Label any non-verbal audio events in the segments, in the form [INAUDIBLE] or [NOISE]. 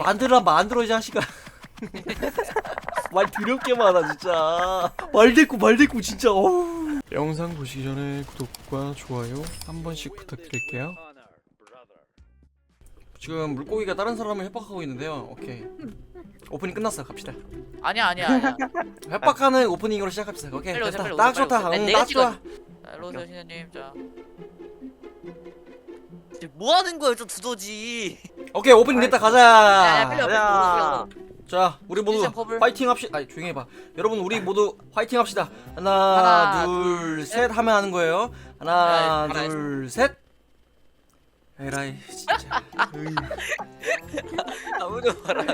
만들어 만들어 이 자식아. [LAUGHS] 말 더럽게 많아 진짜. 말 대꾸 말 대꾸 진짜. 어우. 영상 보시기 전에 구독과 좋아요 한 번씩 부탁드릴게요. 지금 물고기가 다른 사람을 협박하고 있는데요. 오케이. 오프닝 끝났어. 갑시다. 아니야 아니야 아니야. 협박하는 오프닝으로 시작합시다. 오케이. 빨리 오세요, 됐다. 빨리 딱 오세요, 좋다. 빨리 응, 오세요. 딱 내가 좋아. 자 일로 오세요 신현님. 자. 뭐 하는 거예요 좀 두더지 오케이 오프닝 됐다 야, 가자. 와. 자 우리 모두. 화이팅 합시다 아니 조용히 해봐. 여러분 우리 모두 화이팅 합시다. 하나, 하나, 둘셋 하면 하는 거예요. 하나 야, 하나, 둘셋. 에라이 진짜. [LAUGHS] 아무도 말아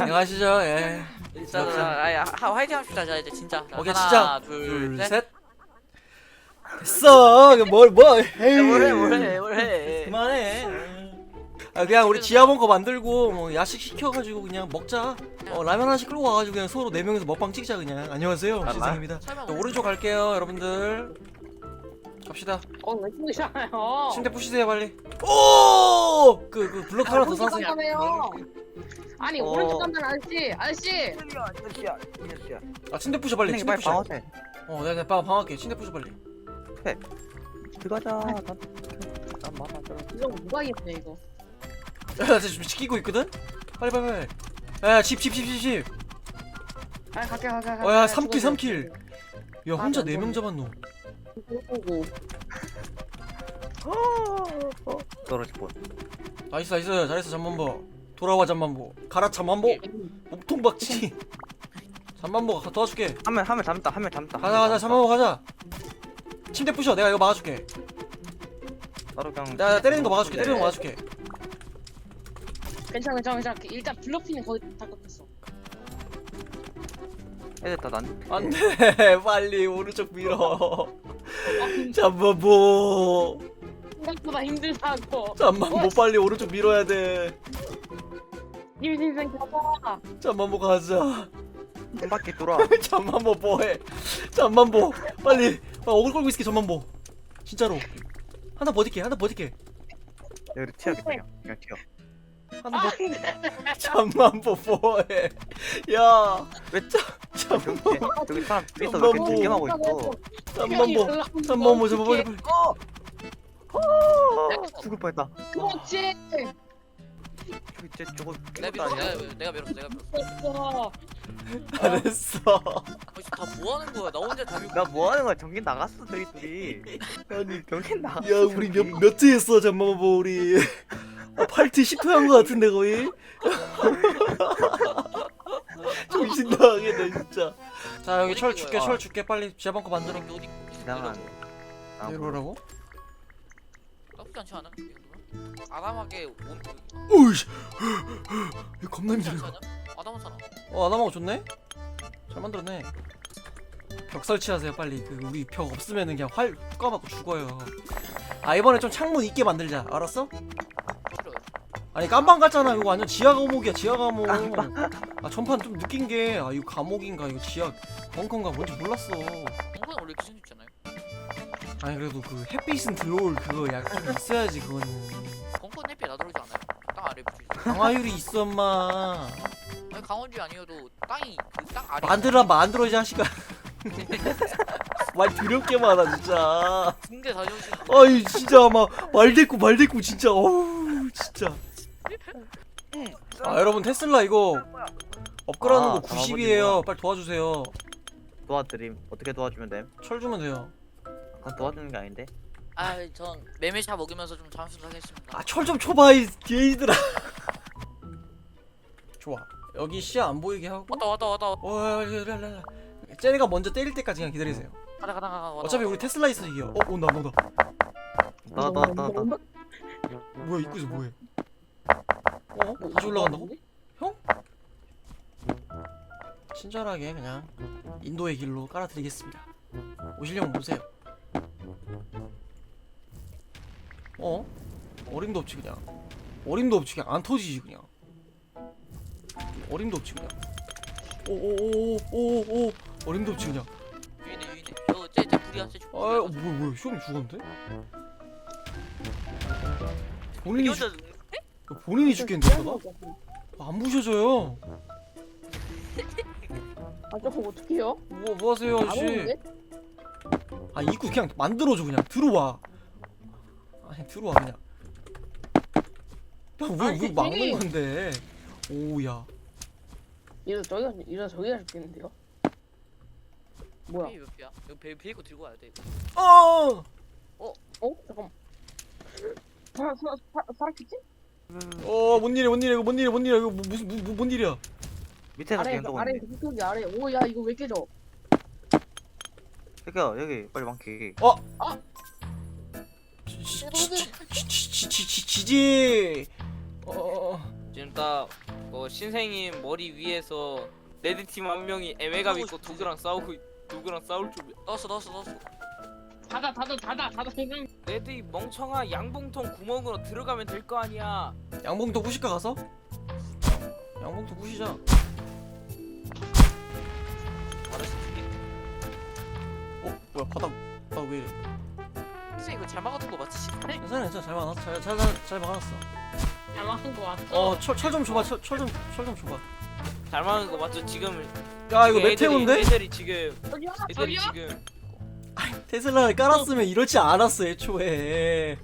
안녕하시죠. 예. 자, 자, 아야, 하, 화이팅 합시다. 자, 이제 진짜. 자, 오케이 하나, 진짜. 둘, 셋. 둘셋. 됐어. 뭘뭐 에이 뭐래, 뭐래, 뭐래. 그만해 아 그냥 우리 지하벙커 만들고 뭐 야식 시켜가지고 그냥 먹자 어 라면 하나씩 끌고 와가지고 그냥 서로 네 명이서 먹방 찍자 그냥 안녕하세요 아, 신상입니다 설마 자, 오른쪽 갈게요 여러분들 갑시다 어, 왜 죽으시나요? 침대 푸시세요 빨리 오 그 그 블록 하나 더 사세요 요 아니, 어. 오른쪽 간다, 아저씨. 아저씨. 아 침대 푸셔 빨리 침대 빨리 푸셔 방어해. 어 내가 내가 방할게 침대 푸셔 빨리 들어가자. 난, 난. 들어. 이거 누가 이겼네, 이거. 야 지금 지키고 있거든 빨리 빨리 빨리 야집집집집집 아, 갈게, 갈게, 갈게. 어, 야, 삼 킬, 삼 킬. 야 혼자 아, 네명 뭐. 잡았노 오고. 떨어질 뻔. 나이스 나이스 잘했어 잠만보 돌아와 잠만보 가라 잠만보 몸통 박치기 [LAUGHS] 잠만보 가- 도와줄게 한명 한명 잡다. 한명 잡다. 가자 가자 잠만보 가자 침대 부셔 내가 이거 막아줄게 따로 그냥. 내가 내가 때리는 거 막아줄게 때리는 거 막아줄게 괜찮아, 괜찮아, 괜찮아. 일단 블러핑은 거의 다 끝났어. 애들 다 난. 안돼 [LAUGHS] 빨리 오른쪽 밀어 [LAUGHS] 잠만 보 생각보다 힘들다고. 잠만 보 빨리 오른쪽 밀어야 돼 님 인생 가봐. 잠만 보 가자 한 바퀴 돌아. [LAUGHS] 잠만 보 뭐해 잠만 보 빨리 아, 억울 끌고 있을게 잠만 보 진짜로 하나 버틸게 하나 버틸게 여기 튀어야겠다. 그냥. 그냥 튀어. 버 [LAUGHS] 잠만보 뭐해 야 왜? 잠만 여기 여기 사람 있어. 왜 잠깐만. 이렇게 뒷게하고 있어? 잠만보 잠만보 잠만 빨리 빨리 어. 죽을 뻔했다. 그렇지. 저기 쟤 저거. 내가 죽었다, 밀었어, 아니야? 내가, 내가 밀었어, 내가 밀었어. 어, 잘했어 어, 지금 다 뭐 하는 거야? 나 혼자 다 밀고. 나 뭐 하는 거야? 전기 나갔어 저희 둘이. 아니 전기 나. 야 우리 몇몇트 했어 잠만보 우리 아, 8트 10트 한거 같은데 거의 [LAUGHS] 정신 나가겠네 진짜 자 여기 철 줄게 철 줄게 빨리 지하방커 만들어 어디, 어디, 이상한. 아, 내려오라고? 나쁘지 않지 않아? 아담하게 온, 오이씨 이거 겁나 힘들어 않아? 아담하잖아. 어 아나마고 좋네? 잘 만들었네 벽 설치하세요 빨리 그 우리 벽 없으면은 그냥 활 까맞고 죽어요 아 이번에 좀 창문 있게 만들자 알았어? 아니 깜방 같잖아 이거 완전 지하 감옥이야 지하 감옥 아 전판 좀 느낀 게 아 이거 감옥인가 이거 지하 벙커인가 뭔지 몰랐어 공부는 원래 이렇게 생겼잖아요. 아니 그래도 그 햇빛은 들어올 그거 약좀 있어야지 그거는 공포는 햇빛 나들어오지 않아요. 땅 아래 붙이지. 강화율이 있어 엄마 아니 강원지 아니어도 땅이 그땅 아래. 만들어 만들어 이 자식아 말 더럽게 많아 진짜 군대 다녀오신. 아이 진짜 막 말 대꾸 말 대꾸 진짜 어우 진짜 아 여러분 테슬라 이거 업그레이드하는 아, 거다 90이에요 빨리 도와주세요 도와드림. 어떻게 도와주면 돼? 철 주면 돼요 그건 도와주는 게 아닌데. 아전 매매차 먹으면서 좀 잠수 하겠습니다. 아 철좀 쳐봐 이 개이들아 [LAUGHS] 좋아 여기 시야 안 보이게 하고 왔다 왔다 왔다. 어 랄랄랄 쟤네가 먼저 때릴 때까지 그냥 기다리세요 가자 가자 가자. 왔다, 어차피 왔다. 우리 테슬라 있어 이겨 어 온다 온다 나나나 나. 뭐야 입구에서 뭐해 어? 다시 올라간다고? 친절하게 그냥 인도의 길로 깔아드리겠습니다 오시려면 오세요 어? 어림도 없지 그냥 어림도 없지 그냥 안 터지지 그냥 어림도 없지 그냥 오오오오오오 어림도 없지 그냥 유인해 유인해. 저 쟤쟤 불이야 쟤. 아 뭐야 뭐야 시험이 죽었는데? 본인이 죽 혼자 본인이 죽겠는데 저거? 안 부셔져요. 아 저거 어떻게 해요? 뭐, 뭐 하세요, 안 아저씨? 오는데? 아, 입구 그냥 만들어줘, 그냥. 들어와. 아니, 들어와, 그냥. 야, 왜, 아니, 왜 막는 건데? 오야. 이러 저기가 이러 저기가 죽겠는데요? 뭐야? 몇 피야? 이거 베 베이커 들고 와야 돼. 이거. 어! 어? 잠깐. 살아 살아 살아 살았겠지? 어, 뭔 일이야, 뭔 일이야, 이거 뭔 일이야, 뭔 일이야, 이거 뭐, 무슨, 뭐, 뭐, 뭔 일이야? 밑에서 아래 계속 아래 오는데 아래. 오 야 이거 왜 깨져? 새끼야 여기 빨리 망치 지, 지, 지, 지, 지, 지, 지, 지지. 어, 지금 딱 어, 신생인 머리 위에서 레드 팀 한 명이 애매감 있고 도그랑 싸우고 있- 도그랑 싸울 준비. 넣었어 넣었어 넣었어. 닫아 닫아 닫아 닫아 그냥. 레드 이 멍청아 양봉통 구멍으로 들어가면 될 거 아니야. 양봉도 부실까 가서? 양봉도 부시자. 알았어. 죽이. 어, 뭐야, 바닥, 바닥 왜 이래? 선생 이거 잘 막아둔 거 맞지? 네? 괜찮아, 괜찮아, 잘 막았어, 잘, 잘, 잘, 잘 막아놨어. 잘 막은 거 같아. 어, 철, 철 좀 줘봐, 철, 철 좀, 철 좀 줘봐. 잘 막은 거 맞죠? 지금 야, 이거 지금 애들이- 메테오인데? 애들이 지금 애들이 저기야. 지금 테슬라를 깔았으면 이렇지 않았어, 애초에.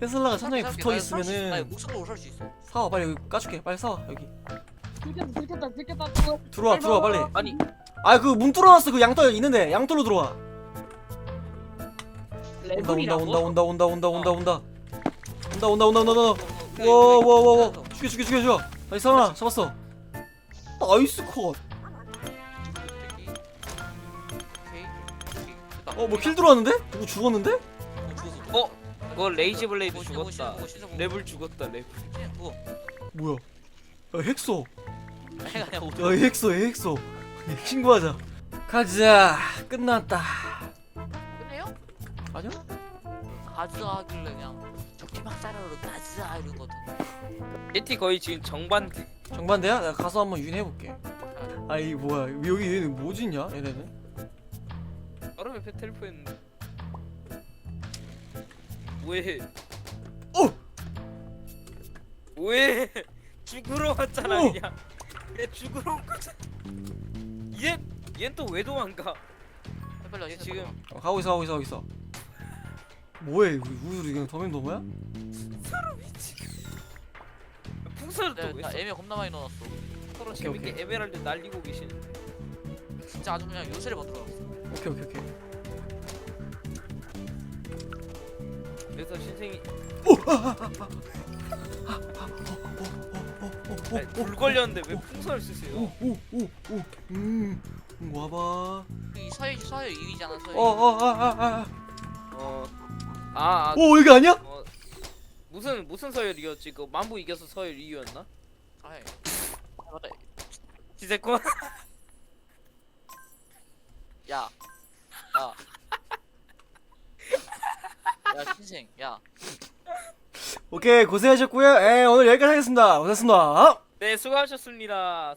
테슬라가 천장에 살게, 붙어 나 있으면은 이거 목숨으로 살수 있어. 사와 빨리 여기 까줄게. 빨리 사와 여기. 들켰다 들켰다 들켰다 또. 들어와 들어와 빨리. 아니 아 그 문 뚫어놨어. 그 양털 있는데. 양털로 들어와. 온다 레벨이라고? 온다 온다 온다 온다 온다 온다. 온다 온다 온다 온다 온다. 오케이, 와와와와 죽여 죽여 죽여 죽여. 나이스 하나 잡았어. 나이스 컷 어뭐킬 들어왔는데? 누구 죽었는데? 어. 어 그거 레이지 블레이드 뭐, 죽었다. 랩을 죽었다 랩. 그거. 뭐야 야 핵소. 오토. 야 핵소 핵소 신고하자 가자 끝났다 끝내요? 아니야? 가즈아 하길래 그냥 가즈아 이런 거 같은데. 예티 거의 지금 정반대. 정반대야? 내가 가서 한번 유인해볼게 아이 뭐야 여기 얘는 뭐 짓냐 얘네는 얼음에 페텔포 했는데. 왜? 어! 왜? [LAUGHS] 죽으러 왔잖아 어! 그냥. 얘 죽으러 온 거잖아. 얘, 얘는 또왜 도망가? 빨리 얘 와주세요. 지금 어, 가고 있어 가고 있어 가고 있어 뭐해 우리 우리 그냥 더맨 너머야? 풍선을 내가 또왜 나 써? 애매 겁나 많이 넣어놨어. 서로 오케이, 재밌게 오케이. 에메랄드 날리고 계시는데. 진짜 아주 그냥 요새를 만들어놨어. 오케이 오케이 오케이 그래서 신생이 어, 아니, 불 걸렸는데 왜 풍선을 쓰세요? 오오오오 음 음, 와봐 이 서해 서해 2위잖아 서해. 어어아아아 어. 아, 아 오 여기 아니야? 어, 무슨 무슨 서열이었지? 그 만부 이겨서 서열 2위였나? 서해. 아, 맞다. 지세권? 야. 야. 야 신생. 야. 오케이 고생하셨고요 에 오늘 여기까지 하겠습니다 고생했습니다 네 수고하셨습니다.